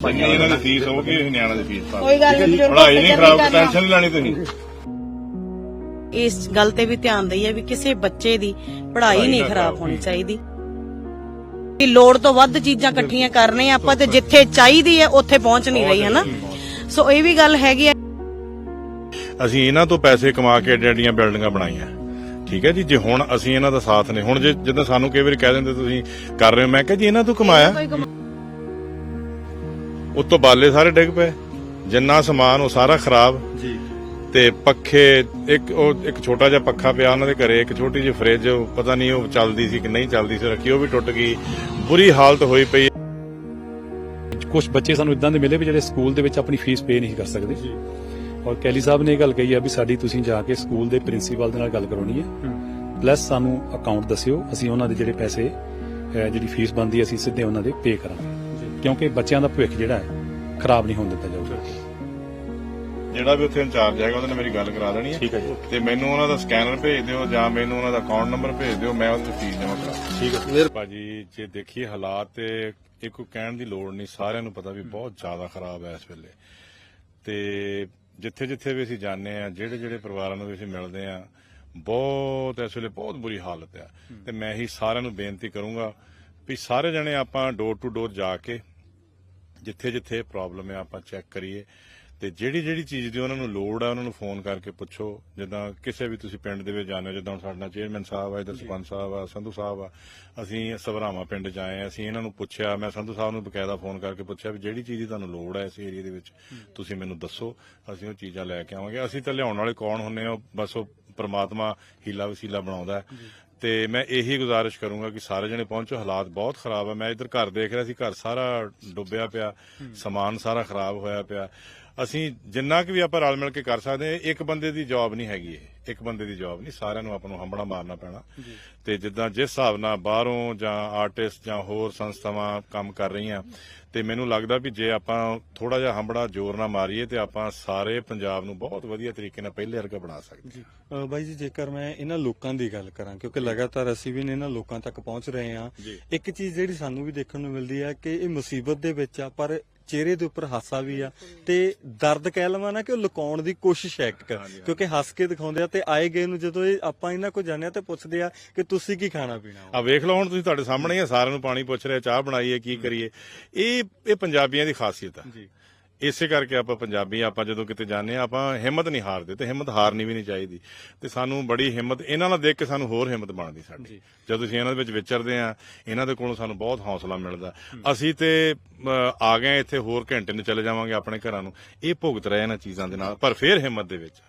ਭਾਜੀ ਇਹਨਾਂ ਦੀ ਫੀਸ ਹੋਊਗੀ ਅਸੀਂ ਨਿਆਣਿਆਂ ਦੀ ਫੀਸ ਪਾ ਕੋਈ ਗੱਲ ਨਹੀਂ ਪੜ੍ਹਾਈ ਨਹੀਂ ਖਰਾਬ ਟੈਨਸ਼ਨ ਨਹੀਂ ਲੈਣੀ ਤੁਸੀਂ। ਇਸ ਗੱਲ ਤੇ ਵੀ ਧਿਆਨ ਦਈਏ ਵੀ ਕਿਸੇ ਬੱਚੇ ਦੀ ਪੜ੍ਹਾਈ ਨਹੀਂ ਖਰਾਬ ਹੋਣੀ ਚਾਹੀਦੀ। ਵੀ ਲੋੜ ਤੋਂ ਵੱਧ ਚੀਜ਼ਾਂ ਇਕੱਠੀਆਂ ਕਰਨੇ ਆਪਾਂ ਤੇ ਜਿੱਥੇ ਚਾਹੀਦੀ ਹੈ ਉੱਥੇ ਪਹੁੰਚ ਨਹੀਂ ਰਹੀ ਹੈ ਨਾ ਸੋ ਇਹ ਵੀ ਗੱਲ ਹੈਗੀ ਹੈ। ਅਸੀਂ ਇਹਨਾਂ ਤੋਂ ਪੈਸੇ ਕਮਾ ਕੇ ਏਡੀਆਂ ਏਡੀਆਂ ਬਿਲਡਿੰਗਾਂ ਬਣਾਈਆਂ। ਠੀਕ ਹੈ ਜੀ ਜੇ ਹੁਣ ਅਸੀਂ ਇਹਨਾਂ ਦਾ ਸਾਥ ਨਹੀਂ ਹੁਣ ਜੇ ਜਦੋਂ ਸਾਨੂੰ ਕਈ ਵਾਰੀ ਕਹਿ ਦਿੰਦੇ ਤੁਸੀਂ ਕਰ ਰਹੇ ਹੋ ਮੈਂ ਕਿਹਾ ਜੀ ਇਹਨਾਂ ਤੋਂ ਕਮਾਇਆ? ਉੱਤੋਂ ਬਾਲੇ ਸਾਰੇ ਡਿੱਗ ਪਏ। ਜਿੰਨਾ ਸਮਾਨ ਉਹ ਸਾਰਾ ਖਰਾਬ। ਜੀ। ਤੇ ਪੱਖੇ ਇੱਕ ਉਹ ਇੱਕ ਛੋਟਾ ਜਿਹਾ ਪੱਖਾ ਪਿਆ ਉਹਨਾਂ ਦੇ ਘਰੇ ਇੱਕ ਛੋਟੀ ਜਿਹੀ ਫ੍ਰਿਜ ਪਤਾ ਨਹੀਂ ਉਹ ਚੱਲਦੀ ਸੀ ਕਿ ਨਹੀਂ ਚੱਲਦੀ ਸੀ ਰੱਖੀ ਉਹ ਵੀ ਟੁੱਟ ਗਈ। ਬੁਰੀ ਹਾਲਤ ਹੋਈ ਪਈ। ਕੁਝ ਬੱਚੇ ਸਾਨੂੰ ਇਦਾਂ ਦੇ ਮਿਲੇ ਵੀ ਜਿਹੜੇ ਸਕੂਲ ਦੇ ਵਿੱਚ ਆਪਣੀ ਫੀਸ ਪੇ ਨਹੀਂ ਕਰ ਸਕਦੇ। ਔਰ ਕੈਲੀ ਸਾਹਿਬ ਨੇ ਇਹ ਗੱਲ ਕਹੀ ਆ ਵੀ ਸਾਡੀ ਤੁਸੀਂ ਜਾ ਕੇ ਸਕੂਲ ਦੇ ਪ੍ਰਿੰਸੀਪਲ ਦੇ ਨਾਲ ਗੱਲ ਕਰਾਉਣੀ ਹੈ। ਪਲੱਸ ਸਾਨੂੰ ਅਕਾਊਂਟ ਦੱਸਿਓ ਅਸੀਂ ਉਹਨਾਂ ਦੇ ਜਿਹੜੇ ਪੈਸੇ ਜਿਹੜੀ ਫੀਸ ਬਣਦੀ ਹੈ ਅਸੀਂ ਸਿੱਧੇ ਉਹਨਾਂ ਦੇ ਪੇ ਕਰਾਂਗੇ। ਕਿਉਂਕਿ ਬੱਚਿਆਂ ਦਾ ਭਵਿੱਖ ਜਿਹੜਾ ਹੈ ਖਰਾਬ ਨਹੀਂ ਹੋਣ ਦਿੱਤਾ ਜਾਊਗਾ। ਜਿਹੜਾ ਵੀ ਉੱਥੇ ਇੰਚਾਰਜ ਹੈਗਾ ਉਹਦੇ ਨਾਲ ਮੇਰੀ ਗੱਲ ਕਰਾ ਦੇਣੀ ਹੈ। ਠੀਕ ਹੈ ਜੀ। ਤੇ ਮੈਨੂੰ ਉਹਨਾਂ ਦਾ ਸਕੈਨਰ ਭੇਜ ਦਿਓ ਜਾਂ ਮੈਨੂੰ ਉਹਨਾਂ ਦਾ ਅਕਾਊਂਟ ਨੰਬਰ ਭੇਜ ਦਿਓ ਮੈਂ ਉਹਦੀ ਫੀਸ ਜਮ੍ਹਾਂ ਕਰਾ ਠੀਕ ਹੈ। ਭਾਜੀ ਜੇ ਦੇਖੀਏ ਹਾਲਾਤ ਤੇ ਇਹ ਕੋਈ ਕਹਿਣ ਦੀ ਲੋੜ ਨਹੀਂ ਸਾਰਿਆਂ ਨੂੰ ਪਤਾ ਵੀ ਬਹੁਤ ਜ਼ਿਆਦਾ ਖਰਾਬ ਹੈ ਇਸ ਵੇਲੇ। ਤੇ ਜਿੱਥੇ ਜਿੱਥੇ ਵੀ ਅਸੀਂ ਜਾਂਦੇ ਆ ਜਿਹੜੇ ਜਿਹੜੇ ਪਰਿਵਾਰਾਂ ਨੂੰ ਵੀ ਅਸੀਂ ਮਿਲਦੇ ਆ ਬਹੁਤ ਇਸ ਵੇਲੇ ਬਹੁਤ ਬੁਰੀ ਹਾਲਤ ਆ। ਤੇ ਮੈਂ ਹੀ ਸਾਰਿਆਂ ਨੂੰ ਬੇਨਤੀ ਕਰੂੰਗਾ ਵੀ ਸਾਰੇ ਜਣੇ ਆਪਾਂ ਡੋਰ ਟੂ ਡੋਰ ਜਾ ਕੇ ਜਿੱਥੇ ਜਿੱਥੇ ਪ੍ਰੋਬਲਮ ਹੈ ਆਪਾਂ ਚੈੱਕ ਕਰੀਏ। ਤੇ ਜਿਹੜੀ ਜਿਹੜੀ ਚੀਜ਼ ਦੀ ਉਹਨਾਂ ਨੂੰ ਲੋੜ ਆ ਉਹਨਾਂ ਨੂੰ ਫੋਨ ਕਰਕੇ ਪੁੱਛੋ। ਜਿੱਦਾਂ ਕਿਸੇ ਵੀ ਤੁਸੀਂ ਪਿੰਡ ਦੇ ਵਿੱਚ ਜਾਂਦੇ ਹੋ ਜਿੱਦਾਂ ਸਾਡਾ ਨਾਲ ਚੇਅਰਮੈਨ ਸਾਹਿਬ ਆ ਇਧਰ ਸਰਪੰਚ ਸਾਹਿਬ ਆ ਸੰਧੂ ਸਾਹਿਬ ਆ ਅਸੀਂ ਸਭਰਾਵਾਂ ਪਿੰਡ ਚ ਆਏ ਆ ਅਸੀਂ ਇਹਨਾਂ ਨੂੰ ਪੁੱਛਿਆ ਮੈਂ ਸੰਧੂ ਸਾਹਿਬ ਨੂੰ ਬਕਾਇਦਾ ਫੋਨ ਕਰਕੇ ਪੁੱਛਿਆ ਵੀ ਜਿਹੜੀ ਚੀਜ਼ ਦੀ ਤੁਹਾਨੂੰ ਲੋੜ ਹੈ ਇਸ ਏਰੀਆ ਦੇ ਵਿੱਚ ਤੁਸੀਂ ਮੈਨੂੰ ਦੱਸੋ ਅਸੀਂ ਉਹ ਚੀਜ਼ਾਂ ਲੈ ਕੇ ਆਵਾਂਗੇ। ਅਸੀਂ ਤਾਂ ਲਿਆਉਣ ਵਾਲੇ ਕੌਣ ਹੁੰਨੇ ਆ ਬਸ ਉਹ ਪ੍ਰਮਾਤਮਾ ਹੀਲਾ ਵਸੀਲਾ ਬਣਾਉਂਦਾ। ਹੈ। ਤੇ ਮੈਂ ਇਹੀ ਗੁਜ਼ਾਰਿਸ਼ ਕਰੂੰਗਾ ਕਿ ਸਾਰੇ ਜਣੇ ਪਹੁੰਚੋ। ਹਾਲਾਤ ਬਹੁਤ ਖਰਾਬ ਹੈ ਮੈਂ ਇਧਰ ਘਰ ਦੇਖ ਰਿਹਾ ਸੀ ਘਰ ਸਾਰਾ ਡੁੱਬਿਆ ਪਿਆ। ਸਮਾਨ ਸਾਰਾ ਖਰਾਬ ਹੋਇਆ ਪਿਆ। ਅਸੀਂ ਜਿੰਨਾ ਕਿ ਵੀ ਆਪਾਂ ਰਲ ਮਿਲ ਕੇ ਕਰ ਸਕਦੇ ਹਾਂ ਇੱਕ ਬੰਦੇ ਦੀ ਜੌਬ ਨਹੀਂ ਹੈਗੀ ਇਹ। ਇੱਕ ਬੰਦੇ ਦੀ ਜੌਬ ਨਹੀਂ ਸਾਰਿਆਂ ਨੂੰ ਆਪਾਂ ਨੂੰ ਹੰਬੜਾ ਮਾਰਨਾ ਪੈਣਾ। ਤੇ ਜਿੱਦਾਂ ਜਿਸ ਹਿਸਾਬ ਨਾਲ ਬਾਹਰੋਂ ਜਾਂ ਆਰਟਿਸਟ ਜਾਂ ਹੋਰ ਸੰਸਥਾਵਾਂ ਕੰਮ ਕਰ ਰਹੀਆਂ ਤੇ ਮੈਨੂੰ ਲੱਗਦਾ ਵੀ ਜੇ ਆਪਾਂ ਥੋੜਾ ਜਿਹਾ ਹੰਬੜਾ ਜ਼ੋਰ ਨਾਲ ਮਾਰੀਏ ਤੇ ਆਪਾਂ ਸਾਰੇ ਪੰਜਾਬ ਨੂੰ ਬਹੁਤ ਵਧੀਆ ਤਰੀਕੇ ਨਾਲ ਪਹਿਲੇ ਵਰਗਾ ਬਣਾ ਸਕਦੇ ਹਾਂ। ਬਾਈ ਜੀ ਜੇਕਰ ਮੈਂ ਇਹਨਾਂ ਲੋਕਾਂ ਦੀ ਗੱਲ ਕਰਾਂ ਕਿਉਂਕਿ ਲਗਾਤਾਰ ਅਸੀਂ ਵੀ ਇਹਨਾਂ ਲੋਕਾਂ ਤੱਕ ਪਹੁੰਚ ਰਹੇ ਹਾਂ। ਇੱਕ ਚੀਜ਼ ਜਿਹੜੀ ਸਾਨੂੰ ਵੀ ਦੇਖਣ ਨੂੰ ਮਿਲਦੀ ਹੈ ਕਿ ਇਹ ਮੁਸੀਬਤ ਦੇ ਵਿੱਚ ਆ ਪਰ ਚਿਹਰੇ ਦੇ ਉੱਪਰ ਹਾਸਾ ਵੀ ਆ ਤੇ ਦਰਦ ਕਹਿ ਲਵਾਂ ਨਾ ਕਿ ਉਹ ਲੁਕਾਉਣ ਦੀ ਕੋਸ਼ਿਸ਼ ਹੈ ਇੱਕ ਕਿਉਂਕਿ ਹੱਸ ਕੇ ਦਿਖਾਉਂਦੇ ਆ ਤੇ ਆਏ ਗਏ ਨੂੰ ਜਦੋਂ ਇਹ ਆਪਾਂ ਇਹਨਾਂ ਕੋਲ ਜਾਂਦੇ ਆ ਤੇ ਪੁੱਛਦੇ ਆ ਕਿ ਤੁਸੀਂ ਕੀ ਖਾਣਾ ਪੀਣਾ? ਆ ਵੇਖ ਲਓ ਹੁਣ ਤੁਸੀਂ ਤੁਹਾਡੇ ਸਾਹਮਣੇ ਆ ਸਾਰਿਆਂ ਨੂੰ ਪਾਣੀ ਪੁੱਛ ਰਿਹਾ ਚਾਹ ਬਣਾਈਏ ਕੀ ਕਰੀਏ। ਇਹ ਇਹ ਪੰਜਾਬੀਆਂ ਦੀ ਖਾਸੀਅਤ ਆ। ਜੀ। ਇਸੇ ਕਰਕੇ ਆਪਾਂ ਪੰਜਾਬੀ ਆਪਾਂ ਜਦੋਂ ਕਿਤੇ ਜਾਂਦੇ ਆ ਆਪਾਂ ਹਿੰਮਤ ਨਹੀਂ ਹਾਰਦੇ ਤੇ ਹਿੰਮਤ ਹਾਰਨੀ ਵੀ ਨਹੀਂ ਚਾਹੀਦੀ। ਤੇ ਸਾਨੂੰ ਬੜੀ ਹਿੰਮਤ ਇਹਨਾਂ ਨਾਲ ਦੇਖ ਕੇ ਸਾਨੂੰ ਹੋਰ ਹਿੰਮਤ ਬਣਦੀ ਸਾਡੀ। ਜਦੋਂ ਅਸੀਂ ਇਹਨਾਂ ਦੇ ਵਿੱਚ ਵਿਚਰਦੇ ਆ ਇਹਨਾਂ ਦੇ ਕੋਲੋਂ ਸਾਨੂੰ ਬਹੁਤ ਹੌਸਲਾ ਮਿਲਦਾ। ਅਸੀਂ ਤੇ ਆ ਗਏ ਇੱਥੇ ਹੋਰ ਘੰਟੇ ਨੂੰ ਚਲੇ ਜਾਵਾਂਗੇ ਆਪਣੇ ਘਰਾਂ ਨੂੰ। ਇਹ ਭੁਗਤ ਰਹੇ ਇਹਨਾਂ ਚੀਜ਼ਾਂ ਦੇ ਨਾਲ ਪਰ ਫੇਰ ਹਿੰਮਤ ਦੇ ਵਿੱਚ।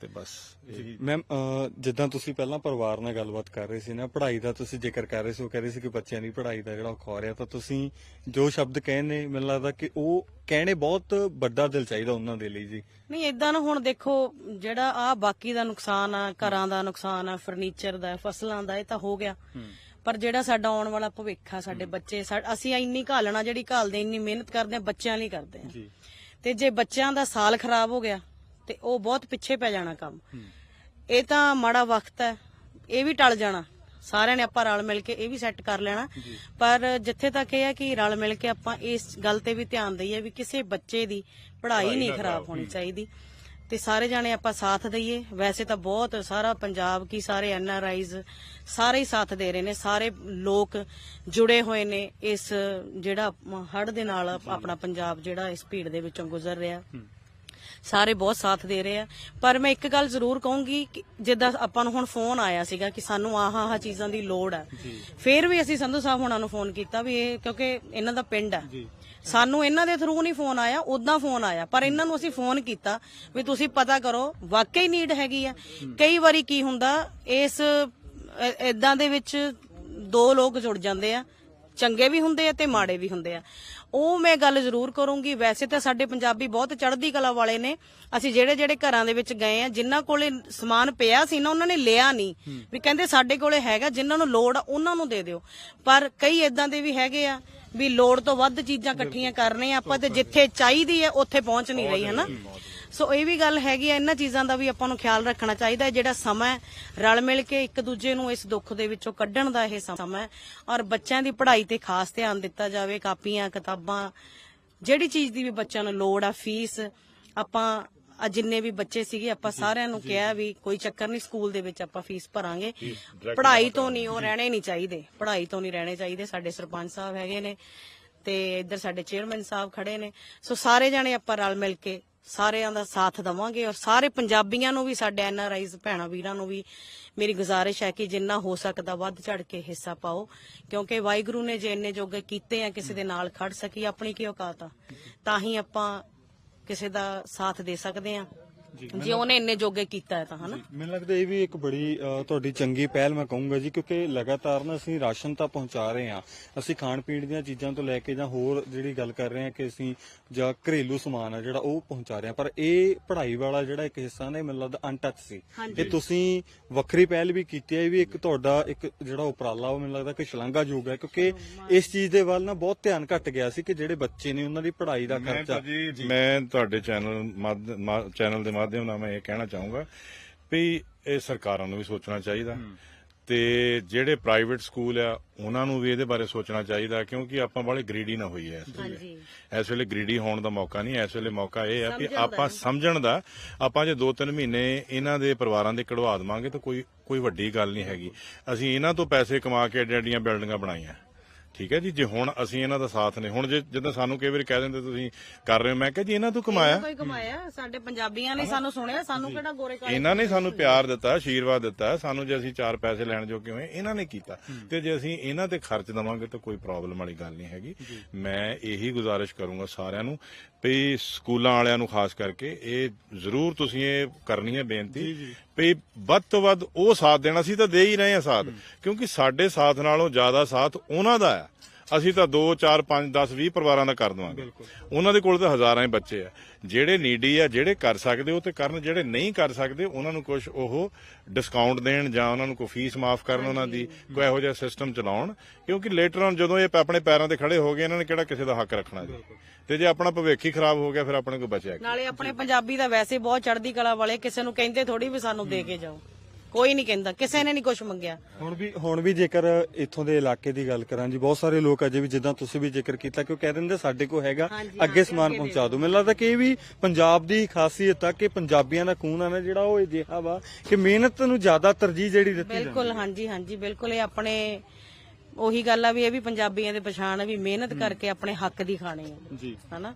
ਤੇ ਬਸ ਮੈਮ ਜਿੱਦਾਂ ਤੁਸੀਂ ਪਹਿਲਾਂ ਪਰਿਵਾਰ ਨਾਲ ਗੱਲਬਾਤ ਕਰ ਰਹੇ ਸੀ ਨਾ ਪੜ੍ਹਾਈ ਦਾ ਤੁਸੀਂ ਜ਼ਿਕਰ ਕਰ ਰਹੇ ਸੀ ਉਹ ਕਹਿ ਰਹੇ ਸੀ ਕਿ ਬੱਚਿਆਂ ਦੀ ਪੜ੍ਹਾਈ ਦਾ ਜਿਹੜਾ ਔਖਾ ਹੋ ਰਿਹਾ ਤਾਂ ਤੁਸੀਂ ਜੋ ਸ਼ਬਦ ਕਹਿੰਦੇ ਮੈਨੂੰ ਲੱਗਦਾ ਕਿ ਉਹ ਕਹਿਣੇ ਬਹੁਤ ਵੱਡਾ ਦਿਲ ਚਾਹੀਦਾ ਉਹਨਾਂ ਦੇ ਲਈ ਜੀ। ਨਹੀਂ ਇਦਾਂ ਨਾ ਹੁਣ ਦੇਖੋ ਜਿਹੜਾ ਆ ਬਾਕੀ ਦਾ ਨੁਕਸਾਨ ਆ ਘਰਾਂ ਦਾ ਨੁਕਸਾਨ ਆ ਫਰਨੀਚਰ ਦਾ ਫਸਲਾਂ ਦਾ ਇਹ ਤਾਂ ਹੋ ਗਿਆ। ਪਰ ਜਿਹੜਾ ਸਾਡਾ ਆਉਣ ਵਾਲਾ ਭਵਿੱਖ ਆ ਸਾਡੇ ਬੱਚੇ ਅਸੀਂ ਇੰਨੀ ਘਾਲਣਾ ਜਿਹੜੀ ਘਾਲਦੇ ਇੰਨੀ ਮਿਹਨਤ ਕਰਦੇ ਆ ਬੱਚਿਆਂ ਲਈ ਕਰਦੇ ਆ। ਜੀ। ਤੇ ਜੇ ਬੱਚਿਆਂ ਦਾ ਸਾਲ ਖਰਾਬ ਹੋ ਗਿਆ ਤੇ ਉਹ ਬਹੁਤ ਪਿੱਛੇ ਪੈ ਜਾਣਾ ਕੰਮ। ਇਹ ਤਾਂ ਮਾੜਾ ਵਕਤ ਹੈ। ਇਹ ਵੀ ਟਲ ਜਾਣਾ। ਸਾਰਿਆਂ ਨੇ ਆਪਾਂ ਰਲ ਮਿਲ ਕੇ ਇਹ ਵੀ ਸੈੱਟ ਕਰ ਲੈਣਾ। ਪਰ ਜਿੱਥੇ ਤੱਕ ਇਹ ਹੈ ਕਿ ਰਲ ਮਿਲ ਕੇ ਆਪਾਂ ਇਸ ਗੱਲ ਤੇ ਵੀ ਧਿਆਨ ਦਈਏ ਵੀ ਕਿਸੇ ਬੱਚੇ ਦੀ ਪੜ੍ਹਾਈ ਨਹੀਂ ਖਰਾਬ ਹੋਣੀ ਚਾਹੀਦੀ। ਤੇ ਸਾਰੇ ਜਾਣੇ ਆਪਾਂ ਸਾਥ ਦਈਏ। ਵੈਸੇ ਤਾਂ ਬਹੁਤ ਸਾਰਾ ਪੰਜਾਬ ਕੀ ਸਾਰੇ ਐਨ ਆਰ ਆਈਜ਼ ਸਾਰੇ ਹੀ ਸਾਥ ਦੇ ਰਹੇ ਨੇ। ਸਾਰੇ ਲੋਕ ਜੁੜੇ ਹੋਏ ਨੇ ਇਸ ਜਿਹੜਾ ਹੜ੍ਹ ਦੇ ਨਾਲ ਆਪਣਾ ਪੰਜਾਬ ਜਿਹੜਾ ਇਸ ਭੀੜ ਦੇ ਵਿੱਚੋਂ ਗੁਜ਼ਰ ਰਿਹਾ। ਸਾਰੇ ਬਹੁਤ ਸਾਥ ਦੇ ਰਹੇ ਆ। ਪਰ ਮੈਂ ਇੱਕ ਗੱਲ ਜ਼ਰੂਰ ਕਹੂੰਗੀ ਕਿ ਜਿੱਦਾਂ ਆਪਾਂ ਨੂੰ ਹੁਣ ਫੋਨ ਆਇਆ ਸੀਗਾ ਕਿ ਸਾਨੂੰ ਆਹ ਆਹ ਚੀਜ਼ਾਂ ਦੀ ਲੋੜ ਆ। ਫਿਰ ਵੀ ਅਸੀਂ ਸੰਧੂ ਸਾਹਿਬ ਹੁਣਾਂ ਨੂੰ ਫੋਨ ਕੀਤਾ ਵੀ ਇਹ ਕਿਉਂਕਿ ਇਹਨਾਂ ਦਾ ਪਿੰਡ ਆ। ਸਾਨੂੰ ਇਹਨਾਂ ਦੇ ਥਰੂ ਨਹੀਂ ਫੋਨ ਆਇਆ ਉਦਾਂ ਫੋਨ ਆਇਆ। ਪਰ ਇਹਨਾਂ ਨੂੰ ਅਸੀਂ ਫੋਨ ਕੀਤਾ ਵੀ ਤੁਸੀਂ ਪਤਾ ਕਰੋ ਵਾਕਈ ਨੀਡ ਹੈਗੀ ਆ। ਕਈ ਵਾਰੀ ਕੀ ਹੁੰਦਾ ਇਸ ਇਦਾਂ ਦੇ ਵਿੱਚ ਦੋ ਲੋਕ ਜੁੜ ਜਾਂਦੇ ਆ। ਚੰਗੇ ਵੀ ਹੁੰਦੇ ਆ ਤੇ ਮਾੜੇ ਵੀ ਹੁੰਦੇ ਆ। ਉਹ ਮੈਂ ਗੱਲ ਜ਼ਰੂਰ ਕਰੂੰਗੀ। ਵੈਸੇ ਤਾਂ ਸਾਡੇ ਪੰਜਾਬੀ ਬਹੁਤ ਚੜ੍ਹਦੀ ਕਲਾ ਵਾਲੇ ਨੇ। ਅਸੀਂ ਜਿਹੜੇ ਜਿਹੜੇ ਘਰਾਂ ਦੇ ਵਿੱਚ ਗਏ ਆ ਜਿਨ੍ਹਾਂ ਕੋਲੇ ਸਮਾਨ ਪਿਆ ਸੀ ਨਾ ਉਹਨਾਂ ਨੇ ਲਿਆ ਨਹੀਂ। ਵੀ ਕਹਿੰਦੇ ਸਾਡੇ ਕੋਲੇ ਹੈਗਾ ਜਿਨ੍ਹਾਂ ਨੂੰ ਲੋੜ ਆ ਉਹਨਾਂ ਨੂੰ ਦੇ ਦਿਓ। ਪਰ ਕਈ ਇਦਾਂ ਦੇ ਵੀ ਹੈਗੇ ਆ ਵੀ ਲੋੜ ਤੋਂ ਵੱਧ ਚੀਜ਼ਾਂ ਇਕੱਠੀਆਂ ਕਰਨੇ ਆ ਆਪਾਂ ਤੇ ਜਿੱਥੇ ਚਾਹੀਦੀ ਹੈ ਉੱਥੇ ਪਹੁੰਚ ਨਹੀਂ ਰਹੀ ਹੈ ਨਾ ਸੋ ਇਹ ਵੀ ਗੱਲ ਹੈਗੀ ਆ ਇਹਨਾਂ ਚੀਜ਼ਾਂ ਦਾ ਵੀ ਆਪਾਂ ਨੂੰ ਖਿਆਲ ਰੱਖਣਾ ਚਾਹੀਦਾ ਹੈ ਜਿਹੜਾ ਸਮਾਂ ਰਲ ਮਿਲ ਕੇ ਇੱਕ ਦੂਜੇ ਨੂੰ ਇਸ ਦੁੱਖ ਦੇ ਵਿੱਚੋਂ ਕੱਢਣ ਦਾ ਇਹ ਸਮਾਂ ਹੈ। ਔਰ ਬੱਚਿਆਂ ਦੀ ਪੜ੍ਹਾਈ ਤੇ ਖਾਸ ਧਿਆਨ ਦਿੱਤਾ ਜਾਵੇ ਕਾਪੀਆਂ ਕਿਤਾਬਾਂ ਜਿਹੜੀ ਚੀਜ਼ ਦੀ ਵੀ ਬੱਚਿਆਂ ਨੂੰ ਲੋੜ ਆ ਫੀਸ ਆਪਾਂ ਆ ਜਿੰਨੇ ਵੀ ਬੱਚੇ ਸੀਗੇ ਆਪਾਂ ਸਾਰਿਆਂ ਨੂੰ ਕਿਹਾ ਵੀ ਕੋਈ ਚੱਕਰ ਨਹੀਂ ਸਕੂਲ ਦੇ ਵਿੱਚ ਆਪਾਂ ਫੀਸ ਭਰਾਂਗੇ। ਪੜ੍ਹਾਈ ਤੋਂ ਨਹੀਂ ਉਹ ਰਹਿਣੇ ਨਹੀਂ ਚਾਹੀਦੇ। ਪੜ੍ਹਾਈ ਤੋਂ ਨਹੀਂ ਰਹਿਣੇ ਚਾਹੀਦੇ। ਸਾਡੇ ਸਰਪੰਚ ਸਾਹਿਬ ਹੈਗੇ ਨੇ ਤੇ ਇੱਧਰ ਸਾਡੇ ਚੇਅਰਮੈਨ ਸਾਹਿਬ ਖੜੇ ਨੇ। ਸੋ ਸਾਰੇ ਜਾਣੇ ਆਪਾਂ ਰਲ ਮਿਲ ਕੇ ਸਾਰਿਆਂ ਦਾ ਸਾਥ ਦਵਾਂਗੇ ਔਰ ਸਾਰੇ ਪੰਜਾਬੀਆਂ ਨੂੰ ਵੀ, ਸਾਡੇ ਐਨ ਆਰ ਆਈਜ਼ ਭੈਣਾਂ ਵੀਰਾਂ ਨੂੰ ਵੀ ਮੇਰੀ ਗੁਜ਼ਾਰਿਸ਼ ਹੈ ਕਿ ਜਿੰਨਾ ਹੋ ਸਕਦਾ ਵੱਧ ਚੜ ਕੇ ਹਿੱਸਾ ਪਾਓ। ਕਿਉਂਕਿ ਵਾਹਿਗੁਰੂ ਨੇ ਜੇ ਇੰਨੇ ਜੋਗੇ ਕੀਤੇ ਆ, ਕਿਸੇ ਦੇ ਨਾਲ ਖੜ ਸਕੀ, ਆਪਣੀ ਕੀ ਔਕਾਤ ਆ? ਤਾਂ ਹੀ ਆਪਾਂ ਕਿਸੇ ਦਾ ਸਾਥ ਦੇ ਸਕਦੇ ਆ। ਜੇ ਉਹਨੇ ਇੰਨੇ ਜੋਗੇ ਕੀਤਾ ਹੈ ਤਾਂ ਹਨਾ? ਮੈਨੂੰ ਲੱਗਦਾ ਇਹ ਵੀ ਇੱਕ ਬੜੀ ਅ, ਤੁਹਾਡੀ ਚੰਗੀ ਪਹਿਲ ਮੈਂ ਕਹੂੰਗਾ ਜੀ ਕਿਉਂਕਿ ਲਗਾਤਾਰ ਨਾ ਅਸੀਂ ਰਾਸ਼ਨ ਤਾਂ ਪਹੁੰਚਾ ਰਹੇ ਹਾਂ। ਅਸੀਂ ਖਾਣ ਪੀਣ ਦੀਆਂ ਚੀਜ਼ਾਂ ਤੋਂ ਲੈ ਕੇ ਜਾਂ ਹੋਰ ਜਿਹੜੀ ਗੱਲ ਕਰ ਰਹੇ ਹਾਂ ਕਿ ਅਸੀਂ ਜਾਂ ਘਰੇਲੂ ਸਮਾਨ ਆ ਜਿਹੜਾ ਉਹ ਪਹੁੰਚਾ ਰਹੇ ਹਾਂ। ਪਰ ਇਹ ਪੜ੍ਹਾਈ ਵਾਲਾ ਜਿਹੜਾ ਇੱਕ ਹਿੱਸਾ ਨੇ ਮੈਨੂੰ ਲੱਗਦਾ ਅਨਟੱਚ ਸੀ। ਹਾਂਜੀ। ਇਹ ਤੁਸੀਂ ਵੱਖਰੀ ਪਹਿਲ ਵੀ ਕੀਤੀ ਹੈ ਇਹ ਵੀ ਇੱਕ ਤੁਹਾਡਾ ਇੱਕ ਜਿਹੜਾ ਉਪਰਾਲਾ ਉਹ ਮੈਨੂੰ ਲੱਗਦਾ ਕਿ ਸ਼ਲਾਘਾਯੋਗ ਹੈ ਕਿਉਂਕਿ ਇਸ ਚੀਜ਼ ਦੇ ਵੱਲ ਨਾ ਬਹੁਤ ਧਿਆਨ ਘੱਟ ਗਿਆ ਸੀ ਕਿ ਜਿਹੜੇ ਬੱਚੇ ਨੇ ਉਹਨਾਂ ਦੀ ਪੜ੍ਹਾਈ ਦਾ ਮੈਂ ਖਰਚਾ। ਮੈਂ ਤੁਹਾਡੇ ਚੈਨਲ ਚੈਨਲ ਦੇ ਮਾਧਿਅਮ ਨਾਲ ਮੈਂ ਇਹ ਕਹਿਣਾ ਚਾਹੂੰਗਾ ਵੀ ਇਹ ਸਰਕਾਰਾਂ ਨੂੰ ਵੀ ਸੋਚਣਾ ਚਾਹੀਦਾ। ਤੇ ਜਿਹੜੇ ਪ੍ਰਾਈਵੇਟ ਸਕੂਲ ਆ ਉਹਨਾਂ ਨੂੰ ਵੀ ਇਹਦੇ ਬਾਰੇ ਸੋਚਣਾ ਚਾਹੀਦਾ ਕਿਉਂਕਿ ਆਪਾਂ ਬਾਲੇ ਗ੍ਰੀਡੀ ਨਾ ਹੋਈਏ ਇਸ ਵੇਲੇ। ਹਾਂਜੀ। ਇਸ ਵੇਲੇ ਗ੍ਰੀਡੀ ਹੋਣ ਦਾ ਮੌਕਾ ਨਹੀਂ ਇਸ ਵੇਲੇ ਮੌਕਾ ਇਹ ਆ ਕਿ ਆਪਾਂ ਸਮਝਣ ਦਾ ਆਪਾਂ ਜੇ 2-3 ਮਹੀਨੇ ਇਹਨਾਂ ਦੇ ਪਰਿਵਾਰਾਂ ਦੇ ਕਢਵਾ ਦੇਵਾਂਗੇ ਤਾਂ ਕੋਈ ਕੋਈ ਵੱਡੀ ਗੱਲ ਨਹੀਂ ਹੈਗੀ। ਅਸੀਂ ਇਹਨਾਂ ਤੋਂ ਪੈਸੇ ਕਮਾ ਕੇ ਐਡੀਆਂ ਐਡੀਆਂ ਬਿਲਡਿੰਗਾਂ ਬਣਾਈਆਂ। ਠੀਕ ਹੈ ਜੀ ਜੇ ਹੁਣ ਅਸੀਂ ਇਹਨਾਂ ਦਾ ਸਾਥ ਨਹੀਂ ਹੁਣ ਜੇ ਜਦੋਂ ਸਾਨੂੰ ਕਈ ਵਾਰੀ ਕਹਿ ਦਿੰਦੇ ਤੁਸੀਂ ਕਰ ਰਹੇ ਹੋ ਮੈਂ ਕਿਹਾ ਜੀ ਇਹਨਾਂ ਤੋਂ ਕਮਾਇਆ। ਕੋਈ ਕਮਾਇਆ? ਸਾਡੇ ਪੰਜਾਬੀਆਂ ਨੇ ਸਾਨੂੰ ਸੁਣਿਆ ਸਾਨੂੰ ਕਿਹੜਾ ਗੋਰੇ ਕਾਲੇ ਇਹਨਾਂ ਨੇ ਸਾਨੂੰ ਪਿਆਰ ਦਿੱਤਾ ਆਸ਼ੀਰਵਾਦ ਦਿੱਤਾ ਸਾਨੂੰ ਜੇ ਅਸੀਂ ਚਾਰ ਪੈਸੇ ਲੈਣ ਜੋਗੇ ਹੋਏ ਇਹਨਾਂ ਨੇ ਕੀਤਾ। ਤੇ ਜੇ ਅਸੀਂ ਇਹਨਾਂ ਤੇ ਖਰਚ ਦਵਾਂਗੇ ਤਾਂ ਕੋਈ ਪ੍ਰੋਬਲਮ ਵਾਲੀ ਗੱਲ ਨਹੀਂ ਹੈਗੀ। ਮੈਂ ਇਹੀ ਗੁਜ਼ਾਰਿਸ਼ ਕਰੂੰਗਾ ਸਾਰਿਆਂ ਨੂੰ ਵੀ ਸਕੂਲਾਂ ਵਾਲਿਆਂ ਨੂੰ ਖਾਸ ਕਰਕੇ ਇਹ ਜ਼ਰੂਰ ਤੁਸੀਂ ਇਹ ਕਰਨੀ ਹੈ ਬੇਨਤੀ ਵੀ ਵੱਧ ਤੋਂ ਵੱਧ ਉਹ ਸਾਥ ਦੇਣਾ ਸੀ ਤਾਂ ਦੇ ਹੀ ਰਹੇ ਹਾਂ ਸਾਥ। ਕਿਉਂਕਿ ਸਾਡੇ ਸਾਥ ਨਾਲੋਂ ਜ਼ਿਆਦਾ ਸਾਥ ਉਹਨਾਂ ਦਾ ਹੈ। ਅਸੀਂ ਤਾਂ 2 4 5 10 20 ਪਰਿਵਾਰਾਂ ਦਾ ਕਰ ਦਵਾਂਗੇ। ਉਹਨਾਂ ਦੇ ਕੋਲ ਤਾਂ ਹਜ਼ਾਰਾਂ ਹੀ ਬੱਚੇ ਆ। ਜਿਹੜੇ ਨੀਡੀ ਆ ਜਿਹੜੇ ਕਰ ਸਕਦੇ ਉਹ ਤੇ ਕਰਨ ਜਿਹੜੇ ਨਹੀਂ ਕਰ ਸਕਦੇ ਉਹਨਾਂ ਨੂੰ ਕੁਝ ਉਹ ਡਿਸਕਾਊਂਟ ਦੇਣ ਜਾਂ ਉਹਨਾਂ ਨੂੰ ਕੋਈ ਫੀਸ ਮਾਫ ਕਰਨ ਉਹਨਾਂ ਦੀ ਕੋਈ ਇਹੋ ਜਿਹਾ ਸਿਸਟਮ ਚਲਾਉਣ। ਕਿਉਂਕਿ ਲੇਟਰ ਔਨ ਜਦੋਂ ਇਹ ਆਪਣੇ ਪੈਰਾਂ ਤੇ ਖੜੇ ਹੋ ਗਏ ਇਹਨਾਂ ਨੇ ਕਿਹੜਾ ਕਿਸੇ ਦਾ ਹੱਕ ਰੱਖਣਾ ਜੀ? ਤੇ ਜੇ ਆਪਣਾ ਭਵਿੱਖ ਹੀ ਖਰਾਬ ਹੋ ਗਿਆ ਫਿਰ ਆਪਣੇ ਕੋਲ ਬਚਿਆ ਕੀ? ਨਾਲੇ ਆਪਣੇ ਪੰਜਾਬੀ ਦਾ ਵੈਸੇ ਬਹੁਤ ਚੜ੍ਹਦੀ ਕਲਾ ਵਾਲੇ ਕਿਸੇ ਨੂੰ ਕਹਿੰਦੇ ਥੋੜੀ ਵੀ ਸਾਨੂੰ ਦੇ ਕੇ ਜਾਓ। ਕੋਈ ਨਹੀਂ ਕਹਿੰਦਾ ਕਿਸੇ ਨੇ ਨਹੀਂ ਕੁਝ ਮੰਗਿਆ। ਹੁਣ ਵੀ ਹੁਣ ਵੀ ਜੇਕਰ ਇੱਥੋਂ ਦੇ ਇਲਾਕੇ ਦੀ ਗੱਲ ਕਰਾਂ ਜੀ ਬਹੁਤ ਸਾਰੇ ਲੋਕ ਅਜੇ ਵੀ ਜਿੱਦਾਂ ਤੁਸੀਂ ਵੀ ਜ਼ਿਕਰ ਕੀਤਾ ਕਿ ਉਹ ਕਹਿ ਦਿੰਦੇ ਸਾਡੇ ਕੋਲ ਹੈਗਾ ਅੱਗੇ ਸਮਾਨ ਪਹੁੰਚਾ ਦਿਓ। ਮੈਨੂੰ ਲੱਗਦਾ ਕਿ ਇਹ ਵੀ ਪੰਜਾਬ ਦੀ ਖਾਸੀਅਤ ਆ ਕਿ ਪੰਜਾਬੀਆਂ ਦਾ ਖੂਨ ਆ ਨਾ ਜਿਹੜਾ ਉਹ ਅਜਿਹਾ ਵਾ ਕਿ ਮਿਹਨਤ ਨੂੰ ਜ਼ਿਆਦਾ ਤਰਜੀਹ ਜਿਹੜੀ ਦਿੱਤੀ ਜਾਂਦੀ ਬਿਲਕੁਲ ਹਾਂਜੀ ਹਾਂਜੀ ਬਿਲਕੁਲ ਇਹ ਆਪਣੇ ਉਹੀ ਗੱਲ ਆ ਵੀ ਇਹ ਵੀ ਪੰਜਾਬੀਆਂ ਦੇ ਪਛਾਣ ਆ ਵੀ ਮਿਹਨਤ ਕਰਕੇ ਆਪਣੇ ਹੱਕ ਦੀ ਖਾਣੀ ਆ। ਜੀ। ਹਨਾ?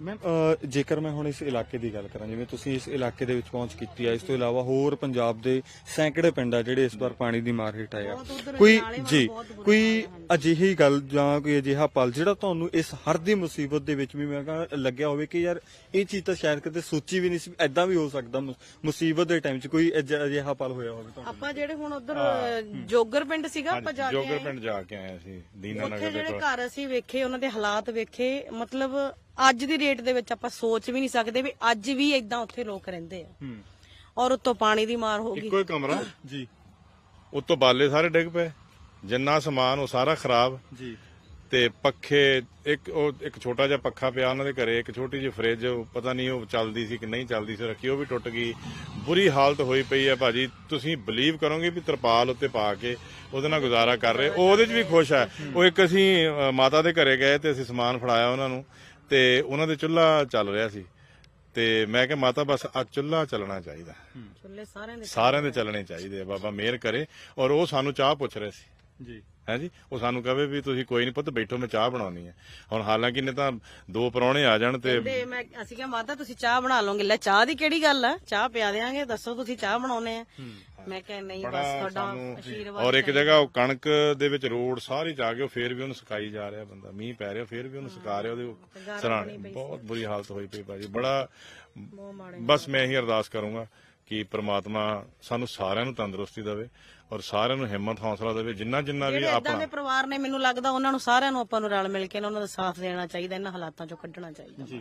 ਮੈਂ ਅ, ਜੇਕਰ ਮੈਂ ਹੁਣ ਇਸ ਇਲਾਕੇ ਦੀ ਗੱਲ ਕਰਾਂ ਜਿਵੇਂ ਤੁਸੀਂ ਇਸ ਇਲਾਕੇ ਦੇ ਵਿੱਚ ਪਹੁੰਚ ਕੀਤੀ ਆ ਇਸ ਤੋਂ ਇਲਾਵਾ ਹੋਰ ਪੰਜਾਬ ਦੇ ਸੈਂਕੜੇ ਪਿੰਡ ਆ ਜਿਹੜੇ ਇਸ ਵਾਰ ਪਾਣੀ ਦੀ ਮਾਰ ਹੇਠ ਆਏ ਆ। ਬਹੁਤ ਉੱਧਰ ਕੋਈ ਨਾਲੇ ਵੱਲ ਜੀ ਬਹੁਤ ਬੁਰਾ ਕੋਈ ਅਜਿਹੀ ਗੱਲ ਜਾਂ ਕੋਈ ਅਜਿਹਾ ਪਲ ਜਿਹੜਾ ਤੁਹਾਨੂੰ ਇਸ ਹਰ ਦੀ ਮੁਸੀਬਤ ਦੇ ਵਿੱਚ ਵੀ ਮੈਂ ਕਹਾਂ ਲੱਗਿਆ ਹੋਵੇ ਕਿ ਯਾਰ ਇਹ ਚੀਜ਼ ਤਾਂ ਸ਼ਾਇਦ ਕਿਤੇ ਸੋਚੀ ਵੀ ਨਹੀਂ ਸੀ ਐਦਾਂ ਵੀ ਹੋ ਸਕਦਾ ਮੁ- ਮੁਸੀਬਤ ਦੇ ਟਾਈਮ 'ਚ ਕੋਈ ਅਜ- ਅਜਿਹਾ ਪਲ ਹੋਇਆ ਹੋਵੇ ਤੁਹਾਨੂੰ ਆਪਾਂ ਜਿਹੜੇ ਹੁਣ ਉਧਰ ਜੋਗਰ ਪਿੰਡ ਸੀਗਾ ਆਪਾਂ ਜਾ ਕੇ ਜੋਗਰ ਆਏ। ਪਿੰਡ ਜਾ ਕੇ ਆਏ ਸੀ ਦੀਨਾ ਉੱਥੇ ਨਗਰ ਦੇ ਜਿਹੜੇ ਕੋਲ। ਘਰ ਅਸੀਂ ਵੇਖੇ ਉਹਨਾਂ ਦੇ ਹਾਲਾਤ ਵੇਖੇ ਮਤਲਬ ਅੱਜ ਦੀ ਰੇਟ ਦੇ ਵਿੱਚ ਆਪਾਂ ਸੋਚ ਵੀ ਨਹੀਂ ਸਕਦੇ ਵੀ ਅੱਜ ਵੀ ਇਦਾਂ ਉੱਥੇ ਲੋਕ ਰਹਿੰਦੇ ਆ। ਹੂੰ। ਔਰ ਉੱਤੋਂ ਪਾਣੀ ਦੀ ਮਾਰ ਹੋ ਗਈ। ਇੱਕੋ ਹੀ ਕਮਰਾ? ਜੀ। ਉੱਤੋਂ ਬਾਲੇ ਸਾਰੇ ਡਿੱਗ ਪਏ। ਜਿੰਨਾ ਸਮਾਨ ਉਹ ਸਾਰਾ ਖਰਾਬ। ਜੀ। ਤੇ ਪੱਖੇ ਇੱਕ ਉਹ ਇੱਕ ਛੋਟਾ ਜਿਹਾ ਪੱਖਾ ਪਿਆ ਉਹਨਾਂ ਦੇ ਘਰੇ ਇੱਕ ਛੋਟੀ ਜਿਹੀ ਫ੍ਰਿਜ ਪਤਾ ਨਹੀਂ ਉਹ ਚੱਲਦੀ ਸੀ ਕਿ ਨਹੀਂ ਚੱਲਦੀ ਸੀ ਰੱਖੀ ਉਹ ਵੀ ਟੁੱਟ ਗਈ। ਬੁਰੀ ਹਾਲਤ ਹੋਈ ਪਈ ਹੈ ਭਾਜੀ। ਤੁਸੀਂ ਬਲੀਵ ਕਰੋਗੇ ਵੀ ਤਰਪਾਲ ਉੱਤੇ ਪਾ ਕੇ ਉਹਦੇ ਨਾਲ ਗੁਜ਼ਾਰਾ ਕਰ ਰਹੇ ਉਹ ਉਹਦੇ 'ਚ ਵੀ ਖੁਸ਼ ਹੈ। ਉਹ ਇੱਕ ਅਸੀਂ ਅ, ਮਾਤਾ ਦੇ ਘਰੇ ਗਏ ਤੇ ਅਸੀਂ ਸਮਾਨ ਫੜਾਇਆ ਉਹਨਾਂ ਨੂੰ। ਤੇ ਉਹਨਾਂ ਦੇ ਚੁੱਲ੍ਹਾ ਚੱਲ ਰਿਹਾ ਸੀ। ਤੇ ਮੈਂ ਕਿਹਾ ਮਾਤਾ ਬਸ ਆ ਚੁੱਲ੍ਹਾ ਚੱਲਣਾ ਚਾਹੀਦਾ। ਚੁੱਲੇ ਸਾਰਿਆਂ ਦੇ ਸਾਰਿਆਂ ਦੇ ਚੱਲਣੇ ਚਾਹੀਦੇ ਆ ਬਾਬਾ ਮਿਹਰ ਕਰੇ। ਔਰ ਉਹ ਸਾਨੂੰ ਚਾਹ ਪੁੱਛ ਰਹੇ ਸੀ। ਜੀ। ਹੈ ਜੀ? ਉਹ ਸਾਨੂੰ ਕਹੇ ਵੀ ਤੁਸੀਂ ਕੋਈ ਨਹੀਂ ਪੁੱਤ ਬੈਠੋ ਮੈਂ ਚਾਹ ਬਣਾਉਣੀ ਹੈ ਹੁਣ ਹਾਲਾਂਕਿ ਨੇ ਤਾਂ ਦੋ ਪਰੌਣੇ ਆ ਜਾਣ ਤੇ ਤੇ ਮੈਂ ਅਸੀਂ ਕਿਹਾ ਮਾਤਾ ਤੁਸੀਂ ਚਾਹ ਬਣਾ ਲਓਗੇ। ਲੈ ਚਾਹ ਦੀ ਕਿਹੜੀ ਗੱਲ ਆ? ਚਾਹ ਪਿਆ ਦੇਾਂਗੇ ਦੱਸੋ ਤੁਸੀਂ ਚਾਹ ਬਣਾਉਨੇ ਆ। ਮੈਂ ਕਿਹਾ ਨਹੀਂ ਬਸ ਤੁਹਾਡਾ ਆਸ਼ੀਰਵਾਦ ਔਰ ਇੱਕ ਜਗ੍ਹਾ ਉਹ ਕਣਕ ਦੇ ਵਿੱਚ ਰੋਡ ਸਾਰੀ ਜਾ ਕੇ ਉਹ ਫੇਰ ਵੀ ਉਹਨੂੰ ਸੁਕਾਈ ਜਾ ਰਿਹਾ ਬੰਦਾ। ਮੀਂਹ ਪੈ ਰਿਹਾ ਫੇਰ ਵੀ ਉਹਨੂੰ ਸੁਕਾ ਰਿਹਾ ਉਹਦੇ ਸਰਾਣੇ। ਬਹੁਤ ਬੁਰੀ ਹਾਲਤ ਹੋਈ ਪਈ ਭਾਜੀ। ਬੜਾ ਬਸ ਮੈਂ ਇਹੀ ਅਰਦਾਸ ਕਰੂੰਗਾ ਕਿ ਪ੍ਰਮਾਤਮਾ ਸਾਨੂੰ ਸਾਰਿਆਂ ਨੂੰ ਤੰਦਰੁਸਤੀ ਦੇਵੇ ਔਰ ਸਾਰਿਆਂ ਨੂੰ ਹਿੰਮਤ ਹੌਸਲਾ ਦੇਵੇ ਜਿੰਨਾ ਜਿੰਨਾ ਵੀ ਜਿਹੜੇ ਇਦਾਂ ਆਪਣਾ ਦੇ ਪਰਿਵਾਰ ਨੇ ਮੈਨੂੰ ਲੱਗਦਾ ਉਹਨਾਂ ਨੂੰ ਸਾਰਿਆਂ ਨੂੰ ਆਪਾਂ ਨੂੰ ਰਲ ਮਿਲ ਕੇ ਉਹਨਾਂ ਦਾ ਸਾਥ ਦੇਣਾ ਚਾਹੀਦਾ ਇਹਨਾਂ ਹਾਲਾਤਾਂ ਚੋਂ ਕੱਢਣਾ ਚਾਹੀਦਾ ਜੀ।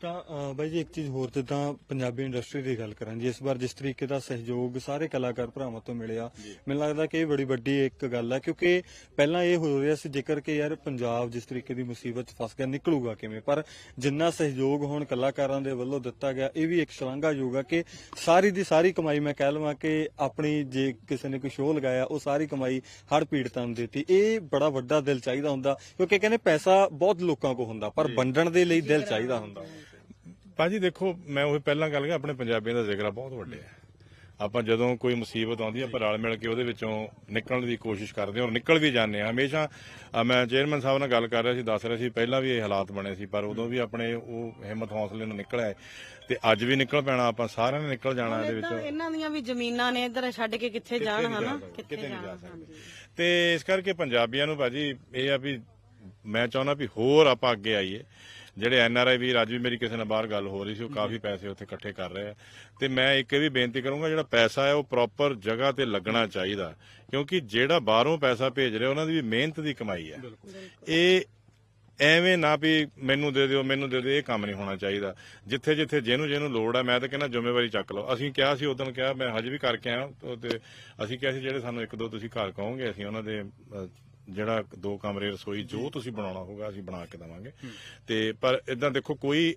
ਤਾਂ ਅ, ਬਾਈ ਜੀ ਇੱਕ ਚੀਜ਼ ਹੋਰ ਜਿੱਦਾਂ ਪੰਜਾਬੀ ਇੰਡਸਟਰੀ ਦੀ ਗੱਲ ਕਰਾਂ ਜੀ ਇਸ ਵਾਰ ਜਿਸ ਤਰੀਕੇ ਦਾ ਸਹਿਯੋਗ ਸਾਰੇ ਕਲਾਕਾਰ ਭਰਾਵਾਂ ਤੋਂ ਮਿਲਿਆ ਮੈਨੂੰ ਲੱਗਦਾ ਕਿ ਇਹ ਬੜੀ ਵੱਡੀ ਇੱਕ ਗੱਲ ਹੈ ਕਿਉਂਕਿ ਪਹਿਲਾਂ ਇਹ ਹੋ ਰਿਹਾ ਸੀ ਜ਼ਿਕਰ ਕਿ ਯਾਰ ਪੰਜਾਬ ਜਿਸ ਤਰੀਕੇ ਦੀ ਮੁਸੀਬਤ 'ਚ ਫਸ ਗਿਆ ਨਿਕਲੂਗਾ ਕਿਵੇਂ? ਪਰ ਜਿੰਨਾ ਸਹਿਯੋਗ ਹੁਣ ਕਲਾਕਾਰਾਂ ਦੇ ਵੱਲੋਂ ਦਿੱਤਾ ਗਿਆ ਇਹ ਵੀ ਇੱਕ ਸ਼ਲਾਘਾਯੋਗ ਹੈ ਕਿ ਸਾਰੀ ਦੀ ਸਾਰੀ ਕਮਾਈ ਮੈਂ ਕਹਿ ਲਵਾਂ ਕਿ ਆਪਣੀ ਜੇ ਕਿਸੇ ਨੇ ਕੋਈ ਸ਼ੋਅ ਸ਼ੋਅ ਲਗਾਇਆ ਉਹ ਸਾਰੀ ਕਮਾਈ ਹੜ ਪੀੜਤਾਂ ਨੂੰ ਦਿੱਤੀ। ਇਹ ਬੜਾ ਵੱਡਾ ਦਿਲ ਚਾਹੀਦਾ ਹੁੰਦਾ ਕਿਉਂਕਿ ਕਹਿੰਦੇ ਪੈਸਾ ਬਹੁਤ ਲੋਕਾਂ ਕੋਲ ਹੁੰਦਾ ਪਰ ਵੰਡਣ ਦੇ ਲਈ ਦਿਲ ਚਾਹੀਦਾ ਹੁੰਦਾ। ਭਾਜੀ ਦੇਖੋ ਮੈਂ ਉਹ ਪਹਿਲਾਂ ਗੱਲ ਕੀਤਾ ਆਪਣੇ ਪੰਜਾਬੀਆਂ ਦਾ ਜ਼ਿਕਰ ਬਹੁਤ ਵੱਡੇ ਆ। ਆਪਾਂ ਜਦੋਂ ਕੋਈ ਮੁਸੀਬਤ ਆਉਂਦੀ ਆ ਆਪਾਂ ਰਲ ਮਿਲ ਕੇ ਉਹਦੇ ਵਿੱਚੋਂ ਨਿਕਲਣ ਦੀ ਕੋਸ਼ਿਸ਼ ਕਰਦੇ ਹਾਂ ਔਰ ਨਿਕਲ ਵੀ ਜਾਂਦੇ ਆ ਹਮੇਸ਼ਾ ਅ, ਮੈਂ ਚੇਅਰਮੈਨ ਸਾਹਿਬ ਨਾਲ ਗੱਲ ਕਰ ਰਿਹਾ ਸੀ ਦੱਸ ਰਿਹਾ ਸੀ ਪਹਿਲਾਂ ਵੀ ਇਹ ਹਾਲਾਤ ਬਣੇ ਸੀ ਪਰ ਉਦੋਂ ਵੀ ਆਪਣੇ ਉਹ ਹਿੰਮਤ ਹੌਸਲੇ ਨਾਲ ਨਿਕਲਿਆ ਤੇ ਅੱਜ ਵੀ ਨਿਕਲ ਪੈਣਾ ਆਪਾਂ ਸਾਰਿਆਂ ਨੇ ਨਿਕਲ ਜਾਣਾ ਇਹਦੇ ਵਿੱਚੋਂ। ਇਹਨਾਂ ਦੀਆਂ ਵੀ ਜ਼ਮੀਨਾਂ ਨੇ ਇੱਧਰ ਛੱਡ ਕੇ ਕਿੱਥੇ ਜਾਣ ਹਨਾ? ਕਿੱਥੇ ਨਹੀਂ ਜਾ ਸਕਦੇ। ਤੇ ਇਸ ਕਰਕੇ ਪੰਜਾਬੀਆਂ ਨੂੰ ਭਾਜੀ ਇਹ ਆ ਵੀ ਮੈਂ ਚਾਹੁੰਦਾ ਵੀ ਹੋਰ ਆਪਾਂ ਅੱਗੇ ਆਈਏ। ਜਿਹੜੇ ਐਨ ਆਰ ਆਈ ਵੀਰ ਅੱਜ ਵੀ ਮੇਰੀ ਕਿਸੇ ਨਾਲ ਬਾਹਰ ਗੱਲ ਹੋ ਰਹੀ ਸੀ ਉਹ ਕਾਫੀ ਪੈਸੇ ਉੱਥੇ ਇਕੱਠੇ ਕਰ ਰਹੇ ਆ। ਤੇ ਮੈਂ ਇੱਕ ਇਹ ਵੀ ਬੇਨਤੀ ਕਰੂੰਗਾ ਜਿਹੜਾ ਪੈਸਾ ਹੈ ਉਹ ਪ੍ਰੋਪਰ ਜਗ੍ਹਾ ਤੇ ਲੱਗਣਾ ਚਾਹੀਦਾ। ਕਿਉਂਕਿ ਜਿਹੜਾ ਬਾਹਰੋਂ ਪੈਸਾ ਭੇਜ ਰਿਹਾ ਉਹਨਾਂ ਦੀ ਵੀ ਮਿਹਨਤ ਦੀ ਕਮਾਈ ਹੈ। ਇਹ ਐਵੇਂ ਨਾ ਵੀ ਮੈਨੂੰ ਦੇ ਦਿਓ ਮੈਨੂੰ ਦੇ ਦਿਓ ਇਹ ਕੰਮ ਨਹੀਂ ਹੋਣਾ ਚਾਹੀਦਾ। ਜਿੱਥੇ ਜਿੱਥੇ ਜਿਹਨੂੰ ਜਿਹਨੂੰ ਲੋੜ ਹੈ ਮੈਂ ਤਾਂ ਕਹਿੰਦਾ ਜ਼ਿੰਮੇਵਾਰੀ ਚੱਕ ਲਓ। ਅਸੀਂ ਕਿਹਾ ਸੀ ਉਦੋਂ ਕਿਹਾ ਮੈਂ ਹਜੇ ਵੀ ਕਰਕੇ ਆਇਆ ਤੇ ਅਸੀਂ ਕਿਹਾ ਸੀ ਜਿਹੜੇ ਸਾਨੂੰ ਇੱਕ ਦੋ ਤੁਸੀਂ ਘਰ ਕਹੋਗੇ ਅਸੀਂ ਉਹਨਾਂ ਦੇ ਜਿਹੜਾ ਦੋ ਕਮਰੇ ਰਸੋਈ ਜੋ ਤੁਸੀਂ ਬਣਾਉਣਾ ਹੋਗਾ ਅਸੀਂ ਬਣਾ ਕੇ ਦੇਵਾਂਗੇ। ਤੇ ਪਰ ਇਦਾਂ ਦੇਖੋ ਕੋਈ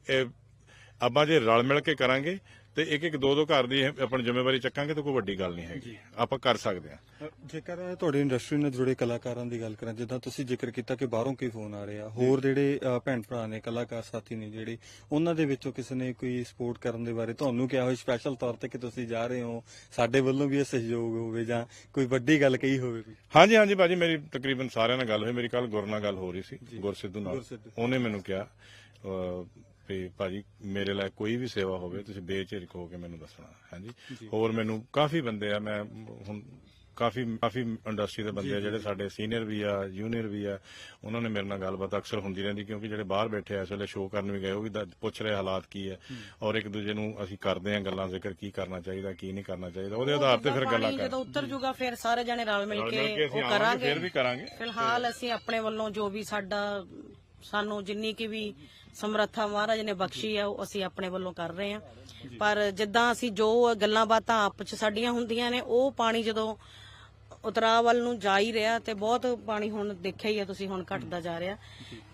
ਆਪਾਂ ਜੇ ਰਲ ਮਿਲ ਕੇ ਕਰਾਂਗੇ ਤੇ ਇੱਕ ਇੱਕ ਦੋ ਦੋ ਘਰ ਦੀ ਆਪਣੀ ਜ਼ਿੰਮੇਵਾਰੀ ਚੱਕਾਂਗੇ ਤਾਂ ਕੋਈ ਵੱਡੀ ਗੱਲ ਨਹੀਂ ਹੈਗੀ। ਆਪਾਂ ਕਰ ਸਕਦੇ ਹਾਂ। ਜੇਕਰ ਤੁਹਾਡੀ ਇੰਡਸਟਰੀ ਨਾਲ ਜੁੜੇ ਕਲਾਕਾਰਾਂ ਦੀ ਗੱਲ ਕਰਾਂ ਜਿੱਦਾਂ ਤੁਸੀਂ ਜ਼ਿਕਰ ਕੀਤਾ ਕਿ ਬਾਹਰੋਂ ਕੀ ਫੋਨ ਆ ਰਹੇ ਆ ਹੋਰ ਜਿਹੜੇ ਅ, ਭੈਣ ਭਰਾ ਨੇ ਕਲਾਕਾਰ ਸਾਥੀ ਨੇ ਜਿਹੜੇ ਉਹਨਾਂ ਦੇ ਵਿੱਚੋਂ ਕਿਸੇ ਨੇ ਕੋਈ ਸਪੋਰਟ ਕਰਨ ਦੇ ਬਾਰੇ ਤੁਹਾਨੂੰ ਕਿਹਾ ਹੋਵੇ ਸਪੈਸ਼ਲ ਤੌਰ ਤੇ ਕਿ ਤੁਸੀਂ ਜਾ ਰਹੇ ਹੋ ਸਾਡੇ ਵੱਲੋਂ ਵੀ ਇਹ ਸਹਿਯੋਗ ਹੋਵੇ ਜਾਂ ਕੋਈ ਵੱਡੀ ਗੱਲ ਕਹੀ ਹੋਵੇ ਕੋਈ? ਹਾਂਜੀ ਹਾਂਜੀ ਭਾਜੀ ਮੇਰੀ ਤਕਰੀਬਨ ਸਾਰਿਆਂ ਨਾਲ ਗੱਲ ਹੋਈ ਮੇਰੀ ਕੱਲ ਗੁਰ ਨਾਲ ਗੱਲ ਹੋ ਰਹੀ ਸੀ ਗੁਰ ਸਿੱਧੂ ਨਾਲ। ਗੁਰਸਿੱਧੂ। ਉਹਨੇ ਮੈਨੂੰ ਕਿਹਾ ਅਹ, ਵੀ ਭਾਜੀ ਮੇਰੇ ਲਈ ਕੋਈ ਵੀ ਸੇਵਾ ਹੋਵੇ ਤੁਸੀਂ ਬੇਝਿਜਕ ਹੋ ਕੇ ਮੈਨੂੰ ਦੱਸਣਾ ਹਾਂਜੀ? ਹੋਰ ਮੈਨੂੰ ਕਾਫੀ ਬੰਦੇ ਆ ਮੈਂ ਹੁਣ ਕਾਫੀ ਕਾਫੀ ਇੰਡਸਟਰੀ ਦੇ ਬੰਦੇ ਆ ਜਿਹੜੇ ਸਾਡੇ ਸੀਨੀਅਰ ਵੀ ਆ ਜੂਨੀਅਰ ਵੀ ਆ ਉਹਨਾਂ ਨੇ ਮੇਰੇ ਨਾਲ ਗੱਲਬਾਤ ਅਕਸਰ ਹੁੰਦੀ ਰਹਿੰਦੀ ਕਿਉਂਕਿ ਜਿਹੜੇ ਬਾਹਰ ਬੈਠੇ ਆ ਇਸ ਵੇਲੇ ਸ਼ੋਅ ਕਰਨ ਵੀ ਗਏ ਉਹ ਵੀ ਪੁੱਛ ਰਹੇ ਹਾਲਾਤ ਕੀ ਹੈ। ਔਰ ਇੱਕ ਦੂਜੇ ਨੂੰ ਅਸੀਂ ਕਰਦੇ ਆ ਗੱਲਾਂ ਜ਼ਿਕਰ ਕੀ ਕਰਨਾ ਚਾਹੀਦਾ ਕੀ ਨਹੀਂ ਕਰਨਾ ਚਾਹੀਦਾ ਉਹਦੇ ਆਧਾਰ ਤੇ ਫਿਰ ਗੱਲਾਂ ਪਾਣੀ ਕਰ ਜਦੋਂ ਉੱਤਰ ਜੂਗਾ ਫਿਰ ਸਾਰੇ ਜਣੇ ਰਲ ਮਿਲ ਕੇ ਉਹ ਕਰਾਂਗੇ। ਫਿਰ ਵੀ ਕਰਾਂਗੇ। ਫਿਲਹਾਲ ਅਸੀਂ ਆਪਣੇ ਵੱਲੋਂ ਜੋ ਵੀ ਸਾਡਾ ਸਾਨੂੰ ਜਿੰਨੀ ਕੀ ਵੀ ਸਮਰੱਥਾ ਮਹਾਰਾਜ ਨੇ ਬਖਸ਼ੀ ਆ, ਉਹ ਅਸੀਂ ਆਪਣੇ ਵੱਲੋਂ ਕਰ ਰਹੇ ਹਾਂ ਪਰ ਜਿੱਦਾਂ ਅਸੀਂ ਜੋ ਗੱਲਾਂ ਬਾਤਾਂ ਆਪਸ ਚ ਸਾਡੀਆਂ ਹੁੰਦੀਆਂ ਨੇ, ਉਹ ਪਾਣੀ ਜਦੋਂ ਉਤਰਾਅ ਵੱਲ ਨੂੰ ਜਾ ਹੀ ਰਿਹਾ ਤੇ ਬਹੁਤ ਪਾਣੀ ਹੁਣ ਦੇਖਿਆ ਹੀ ਆ ਤੁਸੀਂ ਹੁਣ ਘਟਦਾ ਜਾ ਰਿਹਾ।